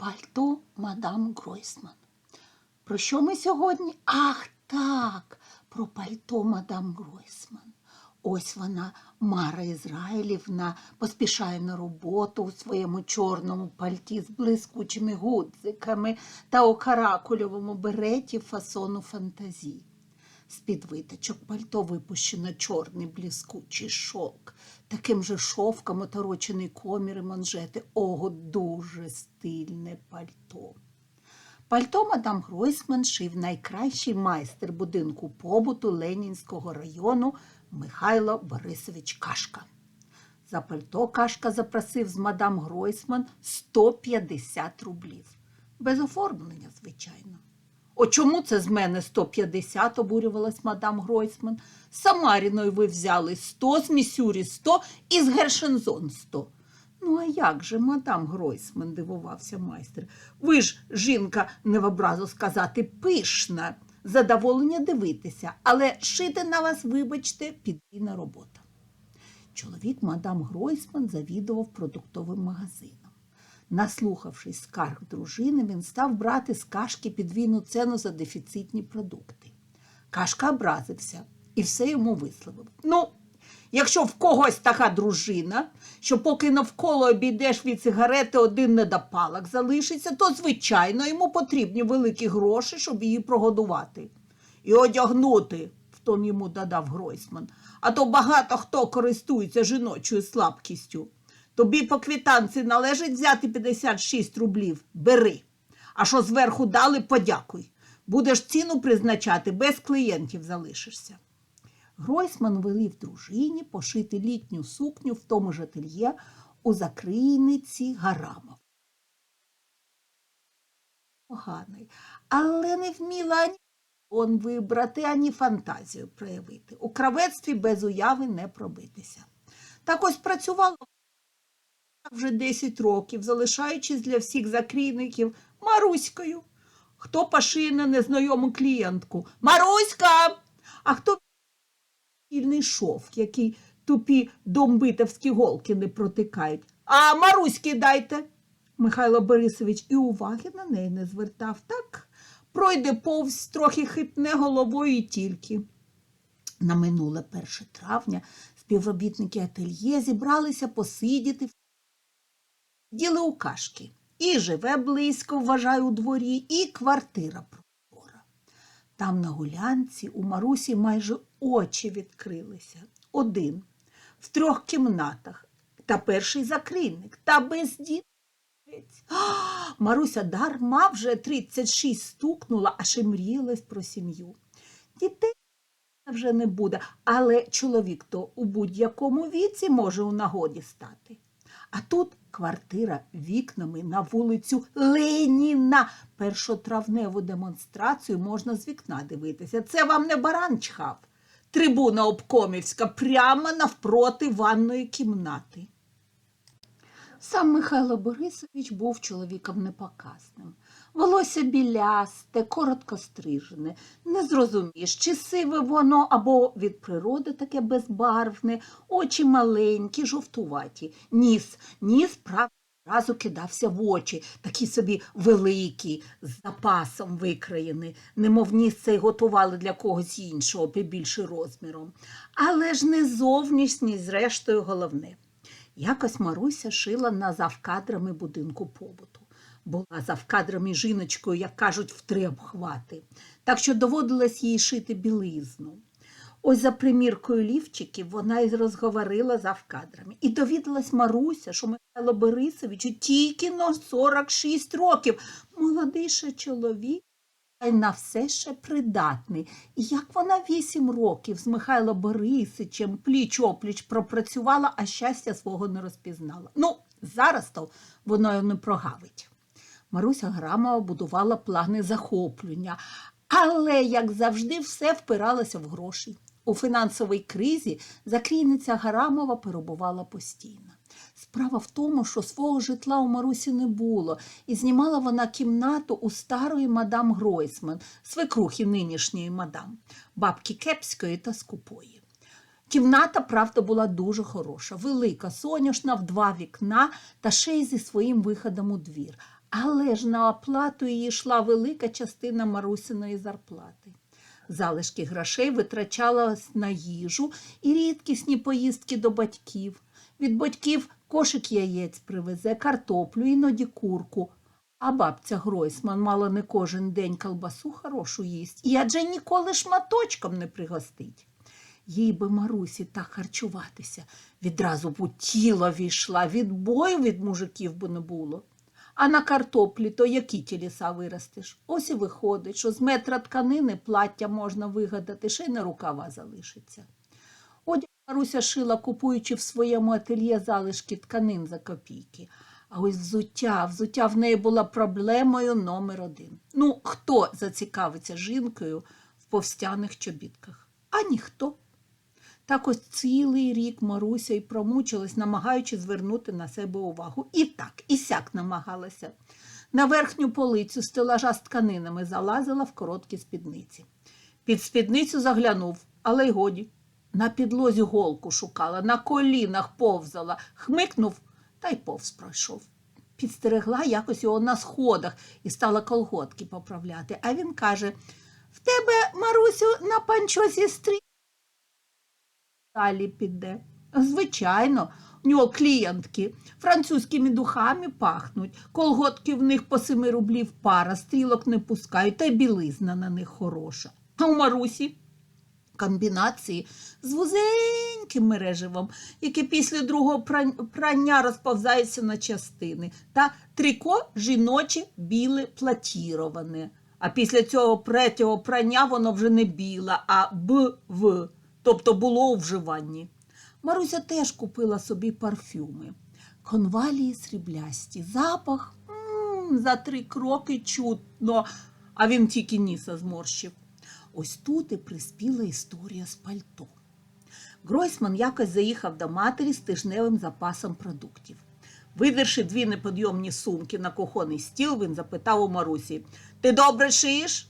Пальто мадам Гройсман. Про що ми сьогодні? Ах, так, про пальто мадам Гройсман. Ось вона, Мара Ізраїлівна, поспішає на роботу у своєму чорному пальті з блискучими гудзиками та у каракульовому береті фасону фантазі. З-під виточок пальто випущено чорний блискучий шовк, таким же шовком оторочений комір і манжети. Ого, дуже стильне пальто. Пальто мадам Гройсман шив найкращий майстер будинку побуту Ленінського району Михайло Борисович Кашка. За пальто Кашка запросив з мадам Гройсман 150 рублів. Без оформлення, звичайно. О чому це з мене 150, обурювалась мадам Гройсман. Самаріною ви взяли 100, з Місюрі 100 і з Гершензон 100. Ну, а як же, мадам Гройсман, дивувався майстер. Ви ж, жінка, не в образу сказати, пишна. Задоволення дивитися, але шити на вас, вибачте, підвійна робота. Чоловік мадам Гройсман завідував продуктовим магазином. Наслухавшись скарг дружини, він став брати з кашки підвійну ціну за дефіцитні продукти. Кашка образився і все йому висловив. Ну, якщо в когось така дружина, що поки навколо обійдеш від сигарети один недопалок залишиться, то, звичайно, йому потрібні великі гроші, щоб її прогодувати. І одягнути, в тон йому додав Гройсман, а то багато хто користується жіночою слабкістю. Тобі по квітанці належить взяти 56 рублів. Бери. А що зверху дали, подякуй. Будеш ціну призначати, без клієнтів залишишся. Гройсман велів дружині пошити літню сукню в тому ж ательє у закрийниці Гарамов. Поганий, але не вміла ані он вибрати, ані фантазію проявити. У кравецтві без уяви не пробитися. Так ось працювала вже 10 років, залишаючись для всіх закрійників Маруською. Хто пашиє на незнайому клієнтку? Маруська! А хто вільний шовк, який тупі домбитовські голки не протикають? А Маруськи дайте. Михайло Борисович і уваги на неї не звертав. Так пройде повз, трохи хитне головою і тільки. На минуле 1 травня співробітники ательє зібралися посидіти діли у кашки. І живе близько, вважаю, у дворі, і квартира прокурора. Там на гулянці у Марусі майже очі відкрилися. Один, в трьох кімнатах, та перший закрийник, та без дітей. Маруся дарма вже 36 стукнула, аж і мріялась про сім'ю. Дітей вже не буде, але чоловік то у будь-якому віці може у нагоді стати. А тут квартира вікнами на вулицю Леніна. Першотравневу демонстрацію можна з вікна дивитися. Це вам не баран чхав. Трибуна обкомівська прямо навпроти ванної кімнати. Сам Михайло Борисович був чоловіком непоказним. Волосся білясте, коротко стрижене. Не зрозумієш, чи сиве воно або від природи таке безбарвне, очі маленькі, жовтуваті. Ніс, ніс правда разу кидався в очі, такі собі великі, з запасом викраєні, немов ніс цей готували для когось іншого, побільше розміром. Але ж не зовнішність, зрештою, головне. Якось Маруся шила на завкадрами будинку побуту. Була завкадрами жіночкою, як кажуть, в три обхвати, так що доводилось їй шити білизну. Ось за приміркою лівчиків вона й розговорила завкадрами. І довідалась Маруся, що Михайло Борисовичу тільки на 46 років. Молодий ще чоловік, а й на все ще придатний. І як вона вісім років з Михайло Борисичем пліч-опліч пропрацювала, а щастя свого не розпізнала. Ну, зараз то воно й не прогавить. Маруся Грамова будувала плани захоплення, але, як завжди, все впиралося в гроші. У фінансовій кризі закрійниця Гарамова перебувала постійно. Справа в тому, що свого житла у Марусі не було, і знімала вона кімнату у старої мадам Гройсман, свекрухи нинішньої мадам, бабки кепської та скупої. Кімната, правда, була дуже хороша, велика, соняшна в два вікна та ще й зі своїм виходом у двір. Але ж на оплату її йшла велика частина Марусиної зарплати. Залишки грошей витрачалась на їжу і рідкісні поїздки до батьків. Від батьків кошик яєць привезе, картоплю, іноді курку. А бабця Гройсман мало не кожен день колбасу хорошу їсть, і адже ніколи шматочком не пригостить. Їй би Марусі так харчуватися, відразу б у тіло війшла, відбою від мужиків би не було. А на картоплі то які тіліса виростеш? Ось і виходить, що з метра тканини плаття можна вигадати, ще й на рукава залишиться. Одяг Маруся шила, купуючи в своєму ательє залишки тканин за копійки. А ось взуття, взуття в неї була проблемою номер один. Ну, хто зацікавиться жінкою в повстяних чобітках? А ніхто. Так ось цілий рік Маруся й промучилась, намагаючи звернути на себе увагу. І так, і сяк намагалася. На верхню полицю стелажа з тканинами залазила в короткі спідниці. Під спідницю заглянув, але й годі. На підлозі голку шукала, на колінах повзала, хмикнув та й повз пройшов. Підстерегла якось його на сходах і стала колготки поправляти. А він каже: В тебе, Марусю, на панчосі стрі далі піде. Звичайно, у нього клієнтки французькими духами пахнуть, колготки в них по семи рублів пара, стрілок не пускають, та й білизна на них хороша. А у Марусі комбінації з вузеньким мереживом, яке після другого прання розповзається на частини, та трико жіноче біле платіроване. А після цього третього прання воно вже не біле, а б-в, тобто було у вживанні. Маруся теж купила собі парфюми. Конвалії сріблясті, запах м, за три кроки чутно, а він тільки ніса зморщив. Ось тут і приспіла історія з пальто. Гройсман якось заїхав до матері з тижневим запасом продуктів. Видерши дві неподйомні сумки на кухонний стіл, він запитав у Марусі: Ти добре шиєш?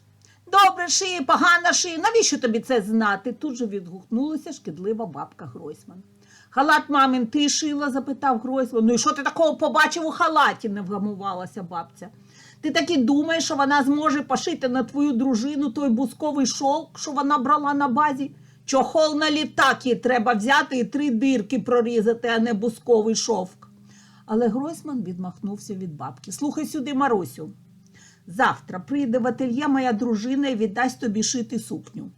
Добре шиє, погано шиє. Навіщо тобі це знати? Тут же відгукнулася шкідлива бабка Гройсман. Халат мамин ти шила? запитав Гройсман. Ну і що ти такого побачив у халаті? не вгамувалася бабця. Ти таки думаєш, що вона зможе пошити на твою дружину той бусковий шовк, що вона брала на базі? Чохол на літак треба взяти і три дирки прорізати, а не бусковий шовк. Але Гройсман відмахнувся від бабки. Слухай сюди, Марусю. Завтра прийде в ательє моя дружина і віддасть тобі шити сукню.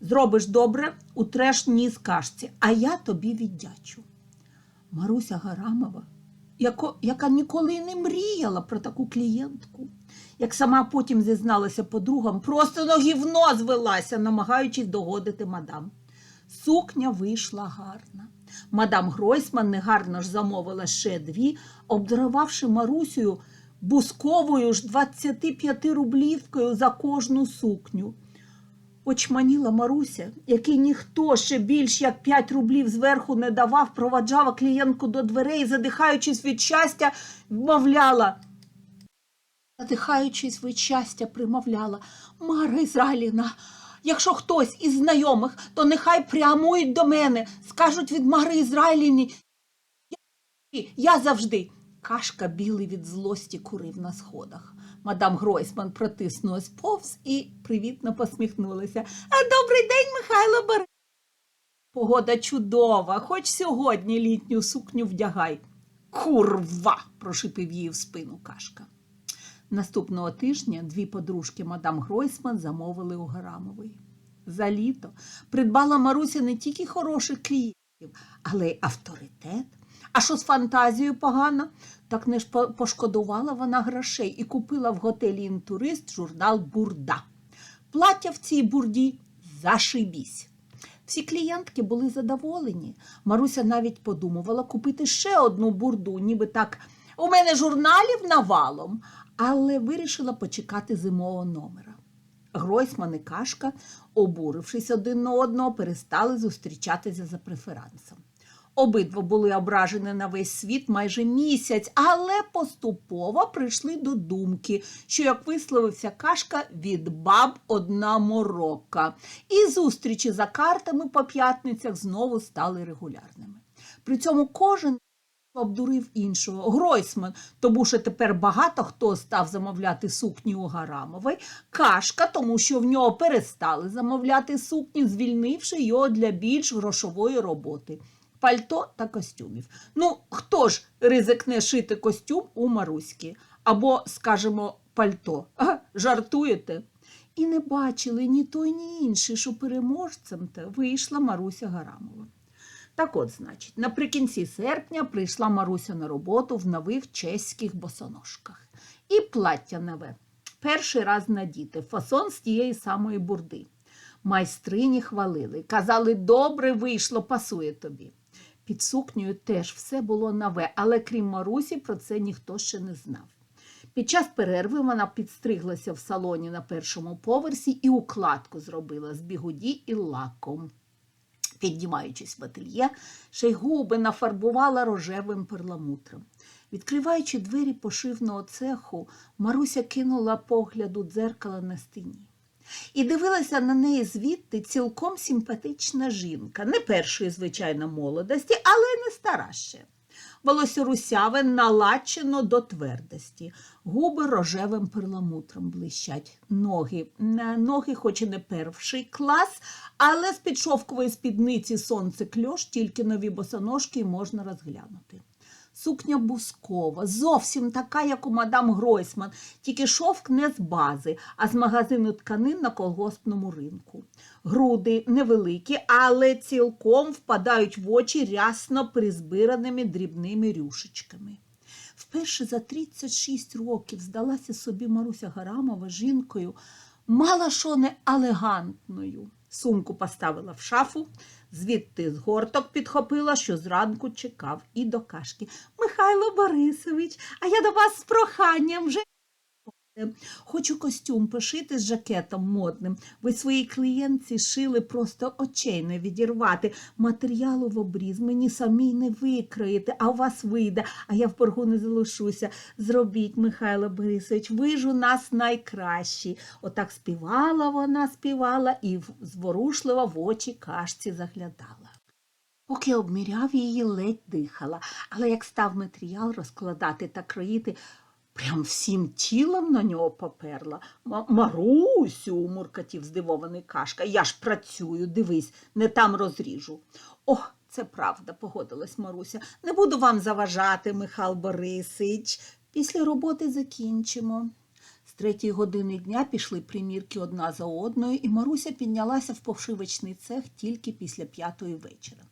Зробиш добре, утреш ніс кашці, а я тобі віддячу. Маруся Гарамова, яко, яка ніколи не мріяла про таку клієнтку, як сама потім зізналася подругам, просто на гівно звелася, намагаючись догодити мадам. Сукня вийшла гарна. Мадам Гройсман негарно ж замовила ще дві, обдарувавши Марусею бусковою ж 25 рублівкою за кожну сукню. Очманіла Маруся, який ніхто ще більш як 5 рублів зверху не давав, проваджала клієнтку до дверей, задихаючись від щастя, вмовляла. Задихаючись від щастя, примовляла Мара Ізраїліна, якщо хтось із знайомих, то нехай прямують до мене, скажуть від Мари Ізраїліні. Я, я завжди. Кашка білий від злості курив на сходах. Мадам Гройсман протиснулась повз і привітно посміхнулася. А добрий день, Михайло Борисович. Погода чудова, хоч сьогодні літню сукню вдягай. Курва. прошипів її в спину кашка. Наступного тижня дві подружки мадам Гройсман замовили у Гарамової. За літо придбала Маруся не тільки хороших клієнтів, але й авторитет. А що з фантазією погано, так не ж пошкодувала вона грошей і купила в готелі інтурист журнал Бурда. Плаття в цій бурді зашибісь. Всі клієнтки були задоволені. Маруся навіть подумувала купити ще одну бурду, ніби так у мене журналів навалом, але вирішила почекати зимового номера. Гройсман і Кашка, обурившись один на одного, перестали зустрічатися за преферансом. Обидва були ображені на весь світ майже місяць, але поступово прийшли до думки, що, як висловився Кашка, від баб одна морока. І зустрічі за картами по п'ятницях знову стали регулярними. При цьому кожен обдурив іншого. Гройсман, тому що тепер багато хто став замовляти сукні у Гарамової, Кашка, тому що в нього перестали замовляти сукні, звільнивши його для більш грошової роботи. Пальто та костюмів. Ну, хто ж ризикне шити костюм у Маруськи? Або, скажімо, пальто. А, жартуєте? І не бачили ні той, ні інший, що переможцем та вийшла Маруся Гарамова. Так от, значить, наприкінці серпня прийшла Маруся на роботу в нових чеських босоножках. І плаття нове. Перший раз надіти, фасон з тієї самої бурди. Майстрині хвалили, казали, добре вийшло, пасує тобі. Під сукнею теж все було нове, але крім Марусі, про це ніхто ще не знав. Під час перерви вона підстриглася в салоні на першому поверсі і укладку зробила з бігуді і лаком. Піднімаючись в ательє, ще й губи нафарбувала рожевим перламутром. Відкриваючи двері пошивного цеху, Маруся кинула погляд у дзеркало на стіні. І дивилася на неї звідти цілком симпатична жінка, не першої, звичайно, молодості, але не стара ще. Волосся русяве налачено до твердості, губи рожевим перламутром блищать, ноги, ноги, хоч і не перший клас, але з-під шовкової спідниці сонце кльош, тільки нові босоножки можна розглянути. Сукня бускова, зовсім така, як у мадам Гройсман, тільки шовк не з бази, а з магазину тканин на колгоспному ринку. Груди невеликі, але цілком впадають в очі рясно призбираними дрібними рюшечками. Вперше за 36 років здалася собі Маруся Гарамова жінкою, мала що не елегантною. Сумку поставила в шафу, звідти з горток підхопила, що зранку чекав, і до кашки. Михайло Борисович, а я до вас з проханням вже. Хочу костюм пошити з жакетом модним. Ви своїй клієнтці шили просто очей не відірвати. Матеріалу в обріз мені самій не викроїти, а у вас вийде, а я в боргу не залишуся. Зробіть, Михайло Борисович, ви ж у нас найкращі. Отак співала вона, співала і зворушливо в очі кашці заглядала. Поки обміряв її, ледь дихала, але як став матеріал розкладати та кроїти, прям всім тілом на нього поперла. Марусю, муркотів здивований кашка, я ж працюю, дивись, не там розріжу. Ох, це правда, погодилась Маруся. Не буду вам заважати, Михайло Борисич. Після роботи закінчимо. З третьої години дня пішли примірки одна за одною, і Маруся піднялася в пошивочний цех тільки після п'ятої вечора.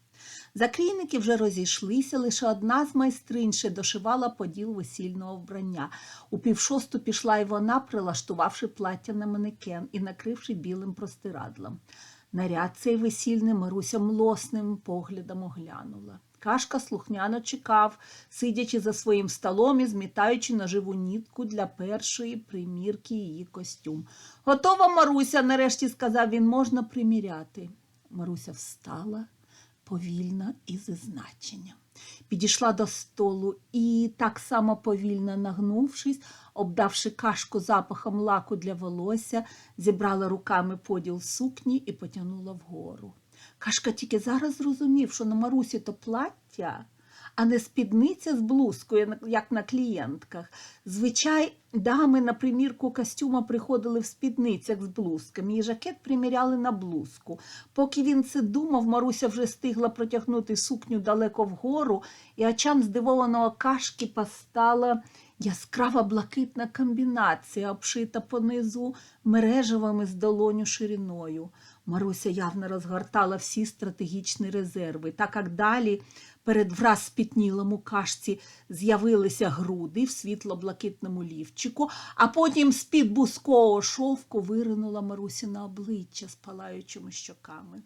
Закрійники вже розійшлися, лише одна з майстринь ще дошивала поділ весільного вбрання. У півшосту пішла й вона, прилаштувавши плаття на манекен і накривши білим простирадлом. Наряд цей весільний Маруся млосним поглядом оглянула. Кашка слухняно чекав, сидячи за своїм столом і змітаючи наживу нітку для першої примірки її костюм. Готова, Маруся, нарешті сказав він, можна приміряти. Маруся встала повільно і зі значенням. Підійшла до столу і, так само повільно нагнувшись, обдавши кашку запахом лаку для волосся, зібрала руками поділ сукні і потягнула вгору. Кашка тільки зараз зрозумів, що на Марусі то плаття, а не спідниця з блузкою, як на клієнтках. Звичай, дами на примірку костюма приходили в спідницях з блузками, і жакет приміряли на блузку. Поки він це думав, Маруся вже стигла протягнути сукню далеко вгору, і очам здивованого кашки постала яскрава блакитна комбінація, обшита понизу мережевими з долоню шириною. Маруся явно розгортала всі стратегічні резерви, так як далі перед враз спітнілому кашці з'явилися груди в світло-блакитному лівчику, а потім з-під бускового шовку виринула Маруся на обличчя з палаючими щоками.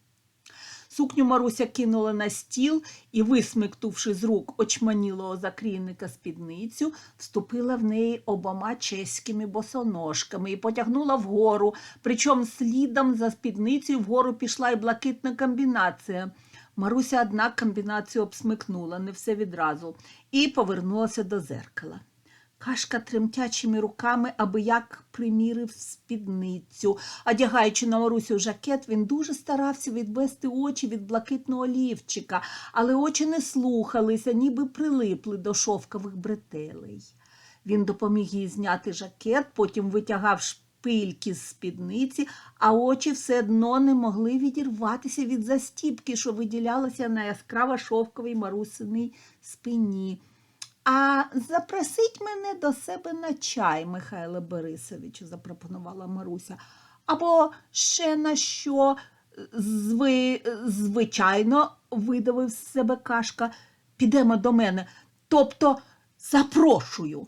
Сукню Маруся кинула на стіл і, висмиктувши з рук очманілого закрійника спідницю, вступила в неї обома чеськими босоножками і потягнула вгору, причому слідом за спідницею вгору пішла й блакитна комбінація. Маруся, однак, комбінацію обсмикнула не все відразу і повернулася до зеркала. Кашка тремтячими руками аби як примірив спідницю. Одягаючи на Марусю жакет, він дуже старався відвести очі від блакитного лівчика, але очі не слухалися, ніби прилипли до шовкових бретелей. Він допоміг їй зняти жакет, потім витягав шпильки з спідниці, а очі все одно не могли відірватися від застіпки, що виділялася на яскраво шовковій марусиній спині. А запросить мене до себе на чай, Михайло Борисовичу, запропонувала Маруся. Або ще на що, Зви... звичайно, видавив з себе кашка. Підемо до мене. Тобто запрошую.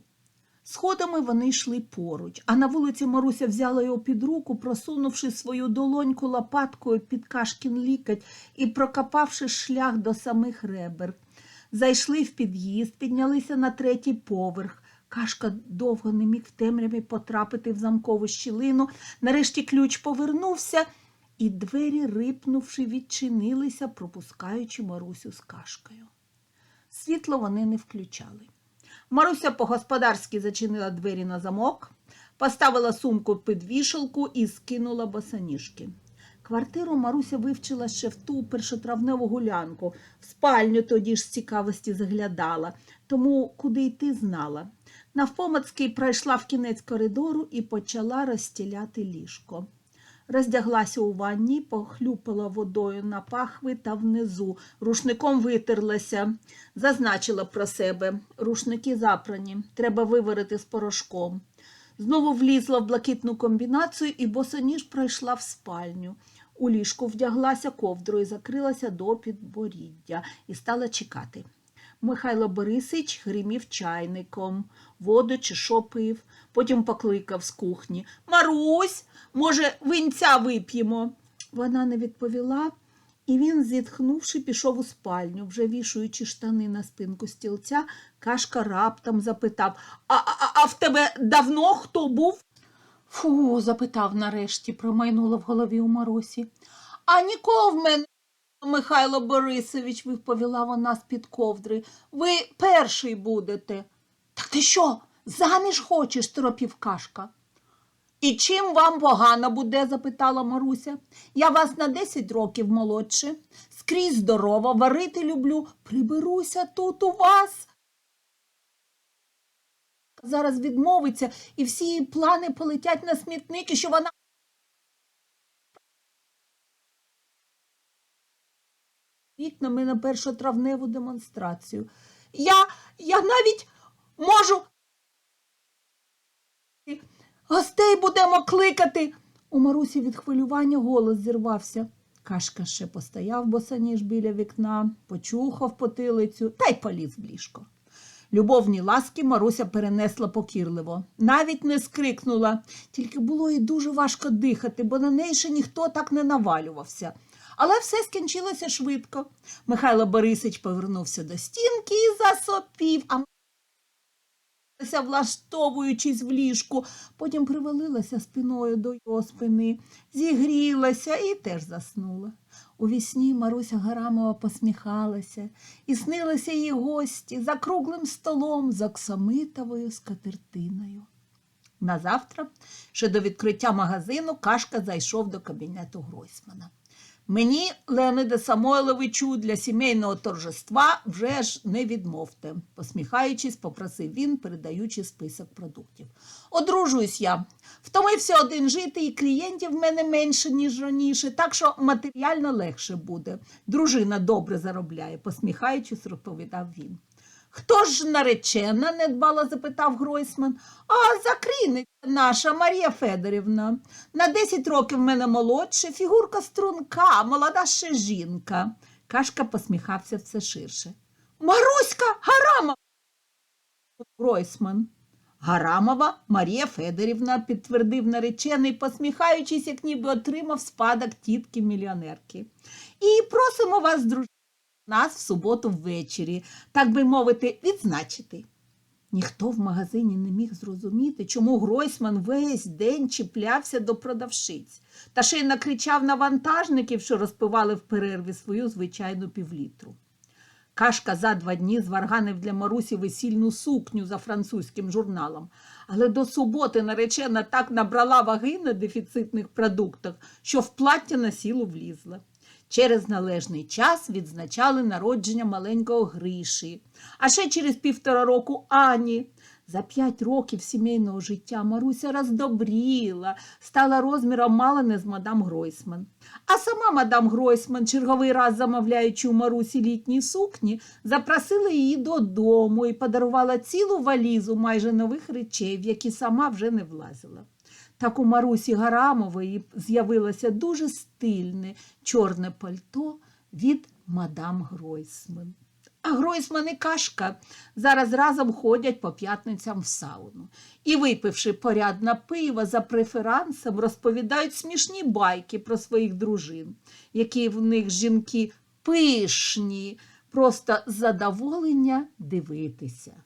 Сходами вони йшли поруч, а на вулиці Маруся взяла його під руку, просунувши свою долоньку лопаткою під кашкін лікоть і прокопавши шлях до самих ребер. Зайшли в під'їзд, піднялися на третій поверх. Кашка довго не міг в темряві потрапити в замкову щілину. Нарешті ключ повернувся, і двері, рипнувши, відчинилися, пропускаючи Марусю з кашкою. Світло вони не включали. Маруся по-господарськи зачинила двері на замок, поставила сумку під вішалку і скинула босоніжки. Квартиру Маруся вивчила ще в ту першотравневу гулянку. В спальню тоді ж з цікавості заглядала, тому куди йти знала. Навпомацьки пройшла в кінець коридору і почала розстіляти ліжко. Роздяглася у ванні, похлюпала водою на пахви та внизу, рушником витерлася, зазначила про себе. Рушники запрані, треба виварити з порошком. Знову влізла в блакитну комбінацію і босоніж пройшла в спальню. У ліжку вдяглася ковдрою, закрилася до підборіддя і стала чекати. Михайло Борисич гримів чайником, воду чи що пив, потім покликав з кухні Марусь, може, винця вип'ємо. Вона не відповіла, і він, зітхнувши, пішов у спальню, вже вішуючи штани на спинку стілця, кашка раптом запитав а в тебе давно хто був? Фу, запитав нарешті, промайнуло в голові у Марусі. А нікого в мене, Михайло Борисович, відповіла вона з-під ковдри. Ви перший будете. Так ти що, заміж хочеш? торопів кашка. І чим вам погано буде? запитала Маруся. Я вас на 10 років молодше, скрізь здорова, варити люблю. Приберуся тут у вас. Зараз відмовиться, і всі її плани полетять на смітники, що вона. Вікнами на першотравневу демонстрацію. Я, я навіть можу. Гостей будемо кликати. У Марусі від хвилювання голос зірвався. Кашка ще постояв босоніж біля вікна, почухав потилицю та й поліз в ліжко. Любовні ласки Маруся перенесла покірливо, навіть не скрикнула, тільки було їй дуже важко дихати, бо на неї ще ніхто так не навалювався. Але все скінчилося швидко. Михайло Борисич повернувся до стінки і засопів, а влаштовуючись в ліжку, потім привалилася спиною до його спини, зігрілася і теж заснула. У вісні Маруся Гарамова посміхалася, і снилися її гості за круглим столом з оксамитовою скатертиною. Назавтра, ще до відкриття магазину, Кашка зайшов до кабінету Гройсмана. Мені, Леониде Самойловичу, для сімейного торжества вже ж не відмовте, посміхаючись, попросив він, передаючи список продуктів. Одружуюсь я. Втомився один жити, і клієнтів в мене менше, ніж раніше, так що матеріально легше буде. Дружина добре заробляє, посміхаючись, розповідав він. Хто ж наречена? недбало запитав Гройсман. А закрійниця наша Марія Федорівна. На 10 років в мене молодше, фігурка струнка, молода ще жінка. Кашка посміхався все ширше. Маруська Гарама. Гройсман. Гарамова Марія Федорівна, підтвердив наречений, посміхаючись, як ніби отримав спадок тітки мільйонерки. І просимо вас, дружина нас в суботу ввечері, так би мовити, відзначити. Ніхто в магазині не міг зрозуміти, чому Гройсман весь день чіплявся до продавшиць та ще й накричав на вантажників, що розпивали в перерві свою звичайну півлітру. Кашка за два дні зварганив для Марусі весільну сукню за французьким журналом. Але до суботи наречена так набрала ваги на дефіцитних продуктах, що в плаття на сілу влізла. Через належний час відзначали народження маленького Гриші, а ще через півтора року Ані. За п'ять років сімейного життя Маруся роздобріла, стала розміром мало не з мадам Гройсман. А сама мадам Гройсман, черговий раз замовляючи у Марусі літні сукні, запросила її додому і подарувала цілу валізу майже нових речей, в які сама вже не влазила. Так у Марусі Гарамової з'явилося дуже стильне чорне пальто від мадам Гройсман. А Гройсман і Кашка зараз разом ходять по п'ятницям в сауну. І, випивши порядне пиво за преферансом, розповідають смішні байки про своїх дружин, які в них жінки пишні, просто задоволення дивитися.